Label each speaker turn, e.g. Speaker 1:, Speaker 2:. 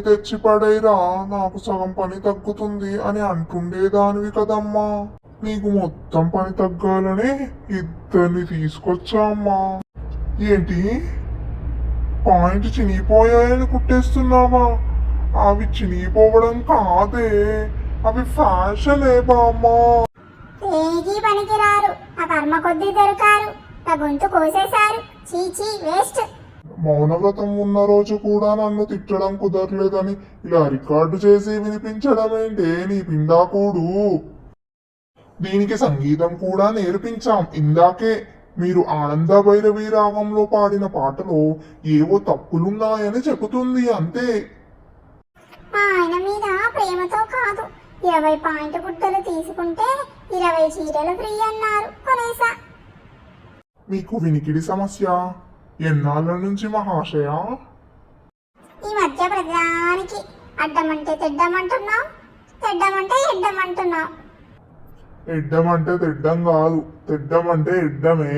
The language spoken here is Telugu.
Speaker 1: తెచ్చి పడేరా నాకు సగం పని తగ్గుతుంది అని అంటుండేదానివి కదమ్మా. నీకు మొత్తం పని తగ్గాలని ఇద్దరిని తీసుకొచ్చామ్మా. ఏంటి? పాయింట్ చినిగిపోయాయని కుట్టేస్తున్నావా? అవి చినిగిపోవడం కాదే. అవి ఫ్యాషనే బామ్మా.
Speaker 2: పనికిరారు? ఆ కర్మ కొద్దీ దొరికారు. గొంతు కోసేశారు. చీచీ వేస్ట్.
Speaker 1: మౌనవ్రతం ఉన్న రోజు కూడా నన్ను తిట్టడం కుదరలేదని ఇలా రికార్డు చేసి వినిపించడం ఏంటే నీ పిండాకోడు? దీనికి సంగీతం కూడా నేర్పించాం. ఇందాకే మీరు ఆనంద భైరవి రాగంలో పాడిన పాటలో ఏవో తప్పులున్నాయని చెబుతుంది అంతే.
Speaker 2: ఆయన మీద ప్రేమతో కాదు. ఇరవై పాయింట్ గుట్టలు తీసుకుంటే ఇరవై చీరలు ఫ్రీ అన్నారు కొనేసా.
Speaker 1: మీకు వినికిడి సమస్య? ఎన్నాళ్ళ నుంచి మహాశయ
Speaker 2: ఈ మధ్య ప్రతిదానికి అడ్డమంటే తెడ్డమంటున్నావు తెడ్డమంటే ఎడ్డమంటున్నావు.
Speaker 1: ఎడ్డమంటే తెడ్డం కాదు తెడ్డమంటే ఎడ్డమే.